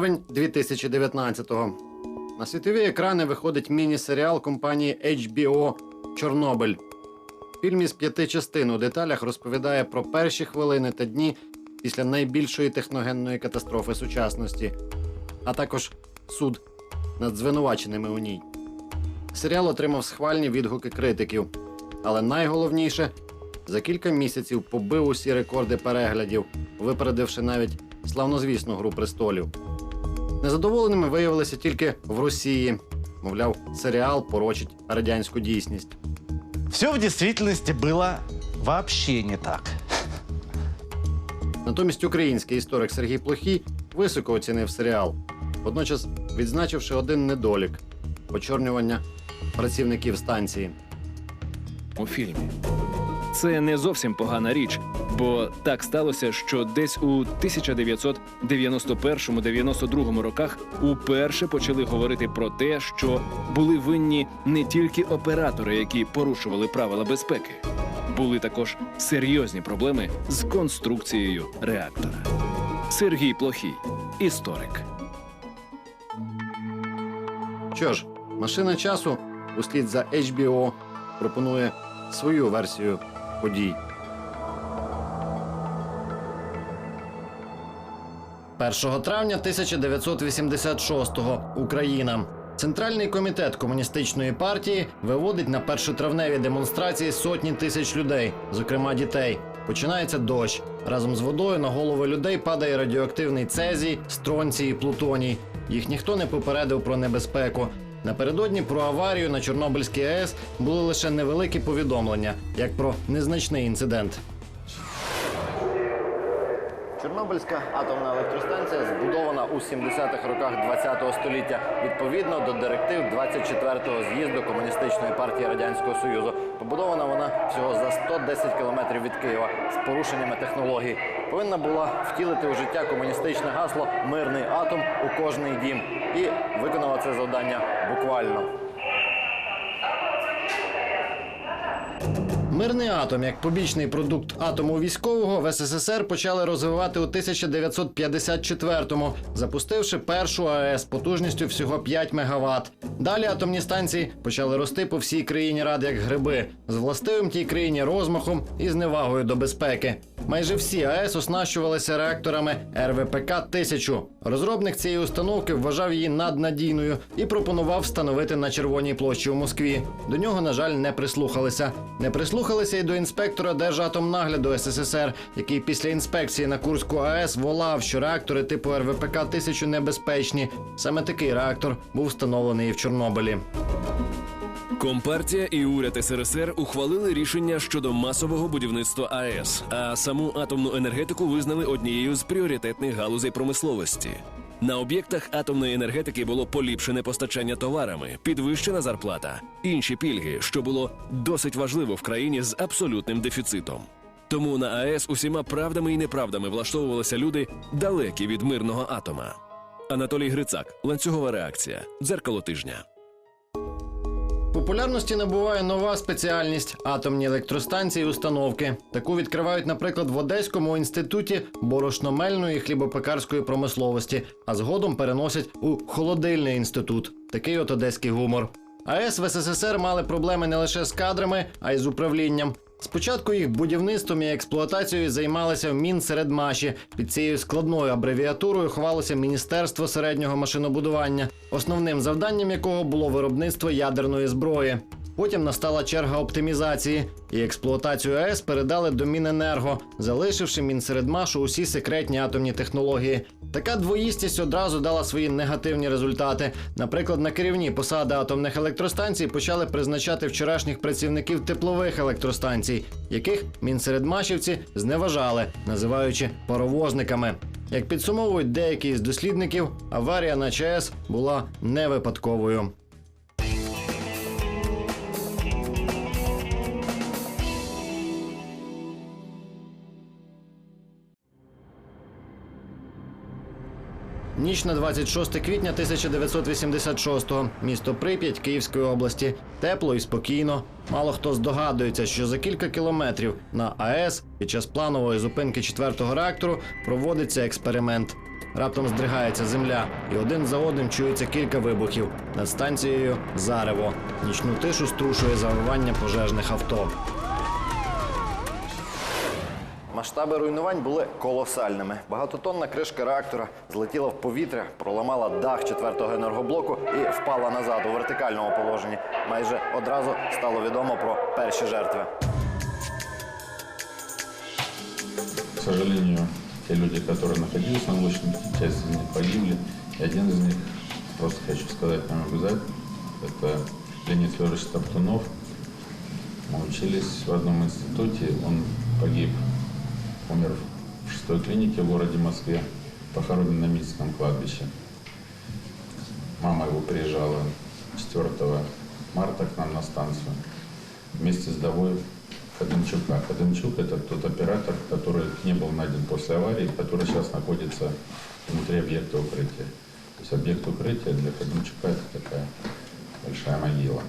Травень 2019-го. На світові екрани виходить міні-серіал компанії HBO Чорнобиль. Фільм із п'яти частин у деталях розповідає про перші хвилини та дні після найбільшої техногенної катастрофи сучасності, а також суд над звинуваченими у ній. Серіал отримав схвальні відгуки критиків, але найголовніше за кілька місяців побив усі рекорди переглядів, випередивши навіть славнозвісну гру престолів. Незадоволеними виявилися тільки в Росії. Мовляв, серіал порочить радянську дійсність. Все в действительности было вообще не так. Натомість український історик Сергій Плохій високо оцінив серіал, водночас відзначивши один недолік очорнювання працівників станції. у фільмі. Це не зовсім погана річ, бо так сталося, що десь у 1991-92 роках уперше почали говорити про те, що були винні не тільки оператори, які порушували правила безпеки, були також серйозні проблеми з конструкцією реактора. Сергій Плохій, історик. Що ж, машина часу услід за HBO пропонує свою версію подій. 1 травня 1986-го Україна. Центральний комітет комуністичної партії виводить на першотравневі демонстрації сотні тисяч людей, зокрема дітей. Починається дощ. Разом з водою на голови людей падає радіоактивний цезій, стронцій і плутоній. Їх ніхто не попередив про небезпеку. Напередодні про аварію на Чорнобильській АЕС були лише невеликі повідомлення, як про незначний інцидент. Чорнобильська атомна електростанція збудована у 70-х роках ХХ століття відповідно до директив 24-го з'їзду комуністичної партії радянського союзу. Побудована вона всього за 110 кілометрів від Києва з порушеннями технологій. Повинна була втілити у життя комуністичне гасло Мирний атом у кожний дім і виконала це завдання буквально. Мирний атом як побічний продукт атому військового в СССР почали розвивати у 1954-му, запустивши першу АЕС потужністю всього 5 МВт. Далі атомні станції почали рости по всій країні рад як гриби, з властивим тій країні розмахом і зневагою до безпеки. Майже всі АЕС оснащувалися реакторами РВПК 1000 Розробник цієї установки вважав її наднадійною і пропонував встановити на червоній площі у Москві. До нього, на жаль, не прислухалися. Не прислухалися й до інспектора Держатомнагляду СССР, який після інспекції на Курську АЕС волав, що реактори типу РВПК 1000 небезпечні. Саме такий реактор був встановлений в Чорнобилі. Компартія і уряд СРСР ухвалили рішення щодо масового будівництва АЕС, а саму атомну енергетику визнали однією з пріоритетних галузей промисловості. На об'єктах атомної енергетики було поліпшене постачання товарами, підвищена зарплата, інші пільги, що було досить важливо в країні з абсолютним дефіцитом. Тому на АЕС усіма правдами і неправдами влаштовувалися люди далекі від мирного атома. Анатолій Грицак, ланцюгова реакція, дзеркало тижня. Популярності набуває нова спеціальність атомні електростанції установки. Таку відкривають, наприклад, в Одеському інституті борошномельної хлібопекарської промисловості, а згодом переносять у холодильний інститут. Такий от одеський гумор. АЕС в СССР мали проблеми не лише з кадрами, а й з управлінням. Спочатку їх будівництвом і експлуатацією займалися в Мінсередмаші. Під цією складною абревіатурою ховалося Міністерство середнього машинобудування, основним завданням якого було виробництво ядерної зброї. Потім настала черга оптимізації, і експлуатацію АЕС передали до Міненерго, залишивши Мінсередмашу усі секретні атомні технології. Така двоїстість одразу дала свої негативні результати. Наприклад, на керівні посади атомних електростанцій почали призначати вчорашніх працівників теплових електростанцій, яких мінсередмашівці зневажали, називаючи паровозниками. Як підсумовують деякі з дослідників, аварія на ЧАЕС була не випадковою. Ніч на 26 квітня 1986-го. Місто Прип'ять Київської області. Тепло і спокійно. Мало хто здогадується, що за кілька кілометрів на АЕС під час планової зупинки четвертого реактору проводиться експеримент. Раптом здригається земля, і один за одним чується кілька вибухів. Над станцією зарево. Нічну тишу струшує завивання пожежних авто. Масштаби руйнувань були колосальними. Багатотонна кришка реактора злетіла в повітря, проламала дах четвертого енергоблоку і впала назад у вертикальному положенні. Майже одразу стало відомо про перші жертви. К сожалению, те люди, которые находились на уличном, часть из них погибли. И один из них, просто хочу сказать вам обязательно, это Леонид Федорович Топтунов. Мы учились в одном институте, он погиб, умер в шестой клинике в городе Москве, похоронен на Минском кладбище. Мама его приезжала 4 марта к нам на станцию вместе с Довой Ходынчука. Ходынчук – это тот оператор, который не был найден после аварии, который сейчас находится внутри объекта укрытия. То есть объект укрытия для Ходынчука – это такая большая могила.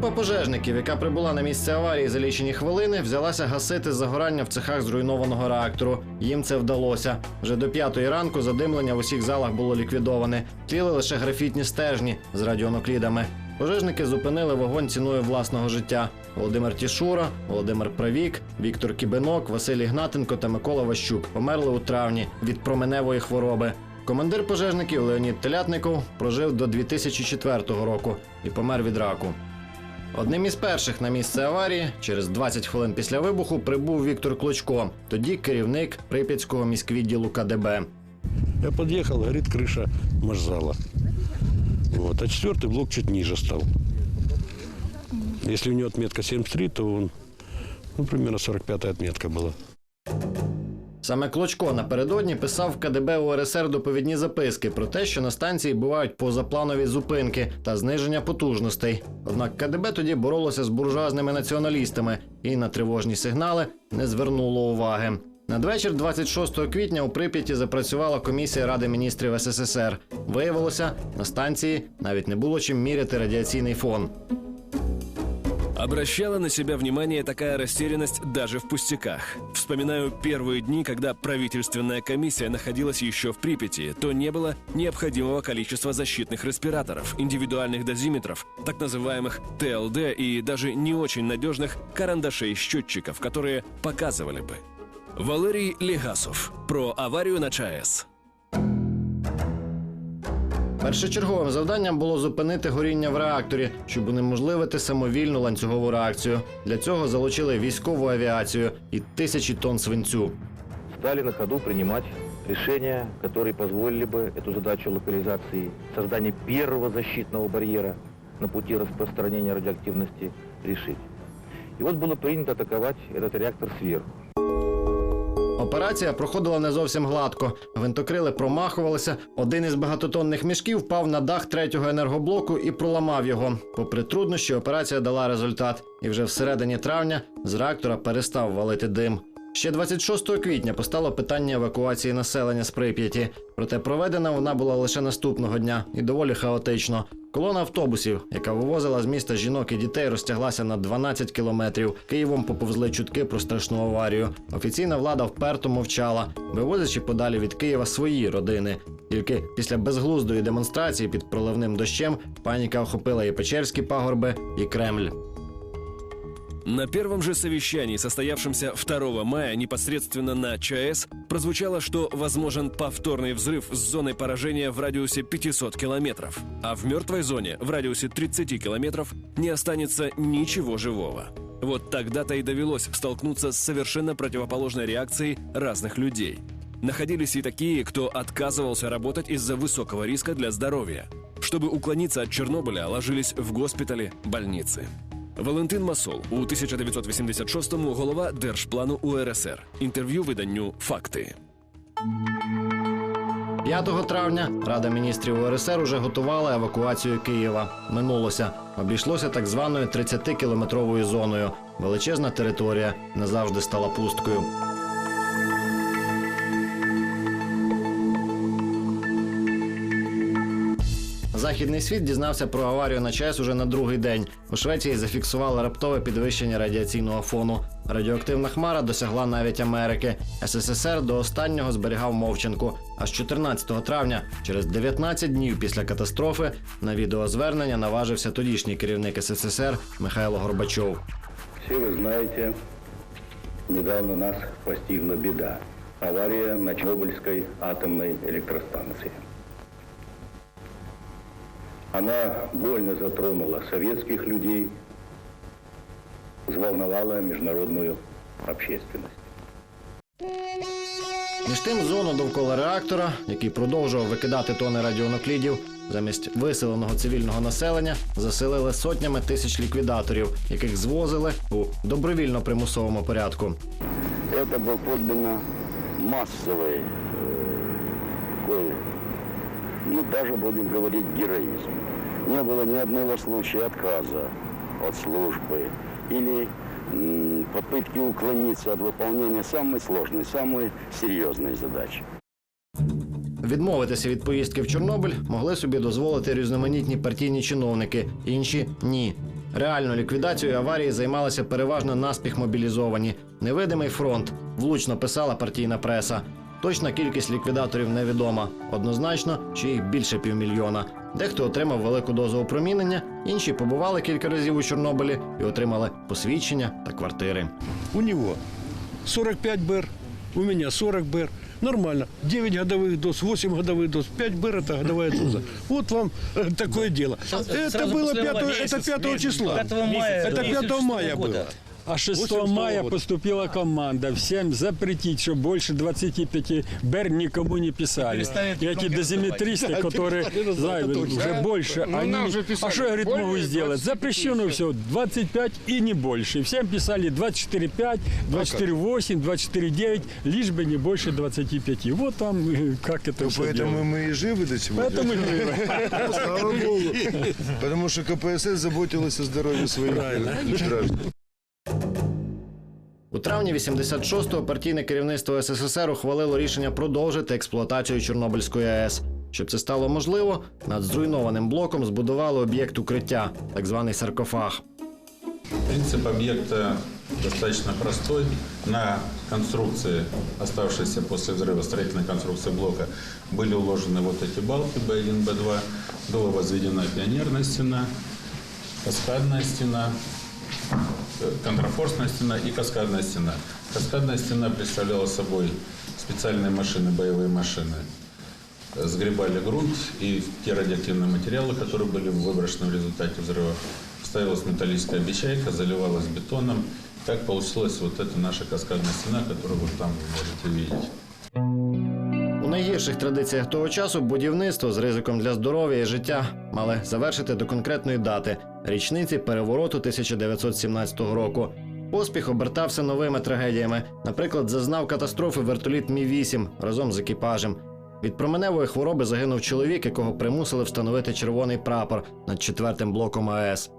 Група пожежників, яка прибула на місце аварії за лічені хвилини, взялася гасити загорання в цехах зруйнованого реактору. Їм це вдалося. Вже до п'ятої ранку задимлення в усіх залах було ліквідоване. Тліли лише графітні стежні з радіонуклідами. Пожежники зупинили вогонь ціною власного життя. Володимир Тішура, Володимир Правік, Віктор Кібенок, Василь Ігнатенко та Микола Ващук померли у травні від променевої хвороби. Командир пожежників Леонід Телятников прожив до 2004 року і помер від раку. Одним із перших на місце аварії, через 20 хвилин після вибуху, прибув Віктор Клочко, тоді керівник Прип'ятського міськвідділу КДБ. Я подъехал, горит крыша маршзала. Вот. А четвертый блок чуть ниже стал. Если у него отметка 73, то он, ну, примерно 45 отметка была. Саме Клочко напередодні писав в КДБ УРСР доповідні записки про те, що на станції бувають позапланові зупинки та зниження потужностей. Однак КДБ тоді боролося з буржуазними націоналістами і на тривожні сигнали не звернуло уваги. Надвечір 26 квітня у Прип'яті запрацювала комісія Ради міністрів СССР. Виявилося, на станції навіть не було чим міряти радіаційний фон. Обращала на себя внимание такая растерянность даже в пустяках. Вспоминаю первые дни, когда правительственная комиссия находилась еще в Припяти, то не было необходимого количества защитных респираторов, индивидуальных дозиметров, так называемых ТЛД и даже не очень надежных карандашей-счетчиков, которые показывали бы. Валерий Легасов про аварию на ЧАЭС. Першочерговим завданням було зупинити горіння в реакторі, щоб унеможливити самовільну ланцюгову реакцію. Для цього залучили військову авіацію і тисячі тонн свинцю. стали на ходу принимать решения, которые позволили бы эту задачу локализации, создания первого защитного барьера на пути распространения радиоактивности решить. И вот было принято атаковать этот реактор сверху. Операція проходила не зовсім гладко. Гвинтокрили промахувалися. Один із багатотонних мішків впав на дах третього енергоблоку і проламав його. Попри труднощі, операція дала результат. І вже всередині травня з реактора перестав валити дим. Ще 26 квітня постало питання евакуації населення з Прип'яті. Проте проведена вона була лише наступного дня і доволі хаотично. Колона автобусів, яка вивозила з міста жінок і дітей, розтяглася на 12 кілометрів. Києвом поповзли чутки про страшну аварію. Офіційна влада вперто мовчала, вивозячи подалі від Києва свої родини. Тільки після безглуздої демонстрації під проливним дощем паніка охопила і Печерські пагорби, і Кремль. На первом же совещании, состоявшемся 2 мая непосредственно на ЧАЭС, прозвучало, что возможен повторный взрыв с зоной поражения в радиусе 500 километров, а в мертвой зоне в радиусе 30 километров не останется ничего живого. Вот тогда-то и довелось столкнуться с совершенно противоположной реакцией разных людей. Находились и такие, кто отказывался работать из-за высокого риска для здоровья. Чтобы уклониться от Чернобыля, ложились в госпитали, больницы. Валентин Масол у 1986-му голова Держплану УРСР. Інтерв'ю виданню Факти. 5 травня Рада міністрів УРСР уже готувала евакуацію Києва. Минулося. Обійшлося так званою 30-кілометровою зоною. Величезна територія назавжди стала пусткою. Західний світ дізнався про аварію на ЧАЕС уже на другий день. У Швеції зафіксували раптове підвищення радіаційного фону. Радіоактивна хмара досягла навіть Америки. СССР до останнього зберігав мовчанку. Аж 14 травня, через 19 днів після катастрофи, на відеозвернення наважився тодішній керівник СССР Михайло Горбачов. Все вы знаете, недавно нас постигла беда. Авария на Чернобыльской атомной электростанции. Она больно затронула советских людей, взволновала международную общественность. Між тим, зону довкола реактора, який продовжував викидати тони радіонуклідів, замість виселеного цивільного населення заселили сотнями тисяч ліквідаторів, яких звозили у добровільно примусовому порядку. Это был подлинно массовый, э, такой, ну даже будем говорить, героизм. Не было ни одного случая отказа от службы или м, попытки уклониться от выполнения самой сложной, самой серьезной задачи. Відмовитися від поїздки в Чорнобиль могли собі дозволити різноманітні партійні чиновники, інші ні. Реально ліквідацією аварії займалися переважно наспіх мобілізовані. Невидимий фронт влучно писала партійна преса. Точна кількість ліквідаторів невідома. Однозначно, що їх більше півмільйона. Дехто отримав велику дозу опромінення, інші побували кілька разів у Чорнобилі і отримали посвідчення та квартири. У него 45 БР, у меня 40 БР. Нормально. 9 годовых доз, 8 годовых доз, 5 БР – это годовая доза. Вот вам э, такое дело. Это сразу было после 5, месяца, это 5 числа. 5 мая Это 5 2006 мая года. было. А 6 86 мая года. поступила команда всем запретить, что больше 25 БЕР никому не писали. перестанет И эти громко дозиметристы, Да, которые перестали, знают, это точно. уже больше, Ну, они... нам уже а писали, что, говорит, более могу сделать? 25 Запрещено все, 25 и не больше. Всем писали 24,5, 24,8, 24,9, лишь бы не больше 25. Вот там э, как это все Поэтому делают. мы и живы до сегодня. Поэтому и Слава Богу. Потому что КПСС заботилась о здоровье своих граждан. У травні 86-го партійне керівництво СССР ухвалило рішення продовжити експлуатацію Чорнобильської АЕС. Щоб це стало можливо, над зруйнованим блоком збудували об'єкт укриття, так званий саркофаг. Принцип объекта достаточно простой. На конструкции, оставшейся после взрыва строительной конструкции блока, были уложены вот эти балки B1, B2. Была возведена пионерная стена, каскадная стена, э, Контрафорсная стена и каскадная стена. Каскадная стена представляла собой специальные машины, боевые машины. Сгребали грунт и те радиоактивные материалы, которые были выброшены в результате взрыва. Ставилась металлическая обещайка, заливалась бетоном. Так получилась вот эта наша каскадная стена, которую вот там вы можете видеть. У традиціях того часу будівництво з ризиком для здоров'я і життя мали завершити до конкретної дати річниці перевороту 1917 року. Поспіх обертався новими трагедіями. Наприклад, зазнав катастрофи вертоліт Мі 8 разом з екіпажем. Від променевої хвороби загинув чоловік, якого примусили встановити червоний прапор над четвертим блоком АЕС.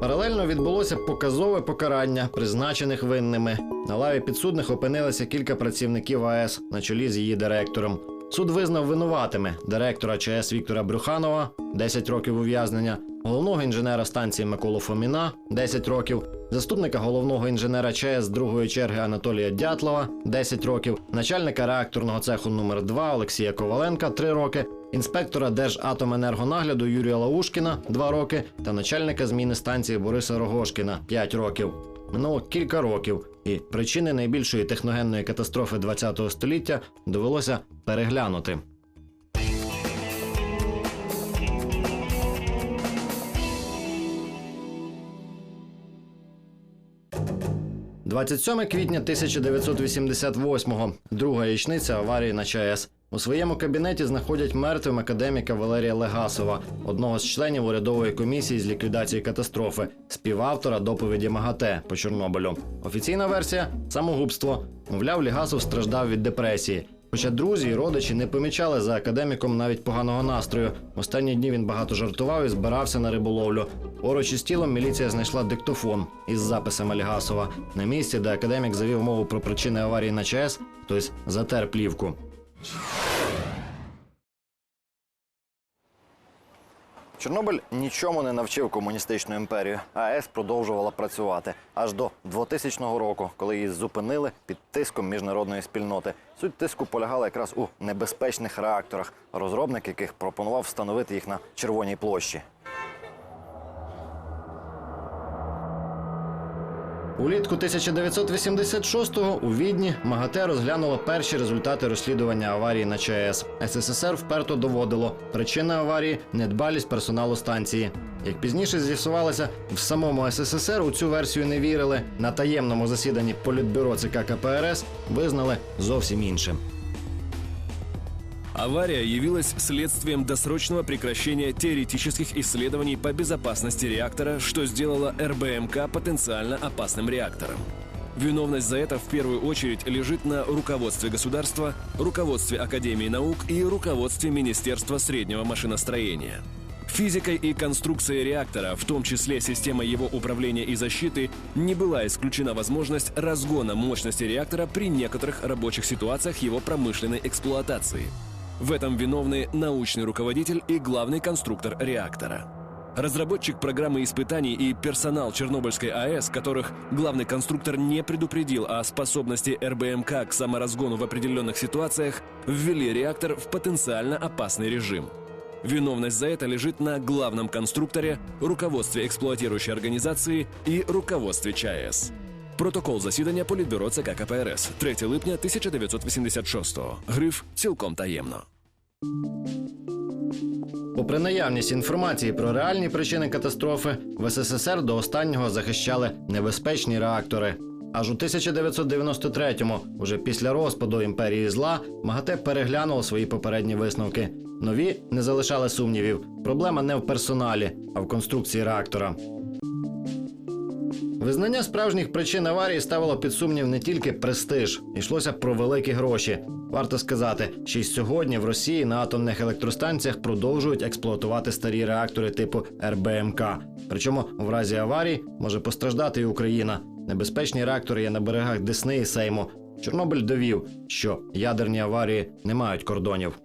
Паралельно відбулося показове покарання призначених винними. На лаві підсудних опинилися кілька працівників АЕС на чолі з її директором. Суд визнав винуватими директора ЧАЕС Віктора Брюханова 10 років ув'язнення, головного інженера станції Миколу Фоміна 10 років, заступника головного інженера ЧАЕС другої черги Анатолія Дятлова 10 років, начальника реакторного цеху номер 2 Олексія Коваленка 3 роки, інспектора Держатоменергонагляду Юрія Лаушкіна 2 роки та начальника зміни станції Бориса Рогошкіна 5 років. Минуло кілька років, і причини найбільшої техногенної катастрофи ХХ століття довелося переглянути. – 27 квітня 1988-го, друга річниця аварії на ЧАЕС. У своєму кабінеті знаходять мертвим академіка Валерія Легасова, одного з членів урядової комісії з ліквідації катастрофи, співавтора доповіді МАГАТЕ по Чорнобилю. Офіційна версія самогубство. Мовляв, Лігасов страждав від депресії. Хоча друзі і родичі не помічали за академіком навіть поганого настрою. Останні дні він багато жартував і збирався на риболовлю. Поруч із тілом міліція знайшла диктофон із записами Лігасова. На місці, де академік завів мову про причини аварії на ЧАЕС, хтось затер плівку. Чорнобиль нічому не навчив комуністичну імперію. АЕС продовжувала працювати аж до 2000 року, коли її зупинили під тиском міжнародної спільноти. Суть тиску полягала якраз у небезпечних реакторах, розробник яких пропонував встановити їх на червоній площі. Улітку 1986-го у Відні МАГАТЕ розглянуло перші результати розслідування аварії на ЧАЕС. СССР вперто доводило причина аварії недбалість персоналу станції. Як пізніше з'ясувалося, в самому СССР у цю версію не вірили. На таємному засіданні Політбюро ЦК КПРС визнали зовсім іншим. Авария явилась следствием досрочного прекращения теоретических исследований по безопасности реактора, что сделало РБМК потенциально опасным реактором. Виновность за это в первую очередь лежит на руководстве государства, руководстве Академии наук и руководстве Министерства среднего машиностроения. Физикой и конструкцией реактора, в том числе системой его управления и защиты, не была исключена возможность разгона мощности реактора при некоторых рабочих ситуациях его промышленной эксплуатации. В этом виновны научный руководитель и главный конструктор реактора. Разработчик программы испытаний и персонал Чернобыльской АЭС, которых главный конструктор не предупредил о способности РБМК к саморазгону в определенных ситуациях, ввели реактор в потенциально опасный режим. Виновность за это лежит на главном конструкторе, руководстве эксплуатирующей организации и руководстве ЧАЭС. Протокол засідання Політбюро ЦК КПРС 3 липня 1986-го. Гриф цілком таємно. Попри наявність інформації про реальні причини катастрофи, в СССР до останнього захищали небезпечні реактори. Аж у 1993-му, уже після розпаду імперії зла, МАГАТЕ переглянуло свої попередні висновки. Нові не залишали сумнівів. Проблема не в персоналі, а в конструкції реактора. Визнання справжніх причин аварії ставило під сумнів не тільки престиж, йшлося про великі гроші. Варто сказати, що й сьогодні в Росії на атомних електростанціях продовжують експлуатувати старі реактори типу РБМК. Причому в разі аварії може постраждати і Україна. Небезпечні реактори є на берегах Десни і Сейму. Чорнобиль довів, що ядерні аварії не мають кордонів.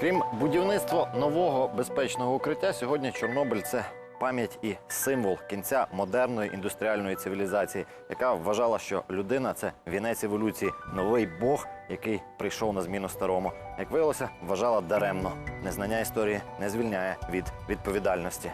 Крім будівництва нового безпечного укриття, сьогодні Чорнобиль це пам'ять і символ кінця модерної індустріальної цивілізації, яка вважала, що людина це вінець еволюції, новий Бог, який прийшов на зміну старому. Як виявилося, вважала даремно. Незнання історії не звільняє від відповідальності.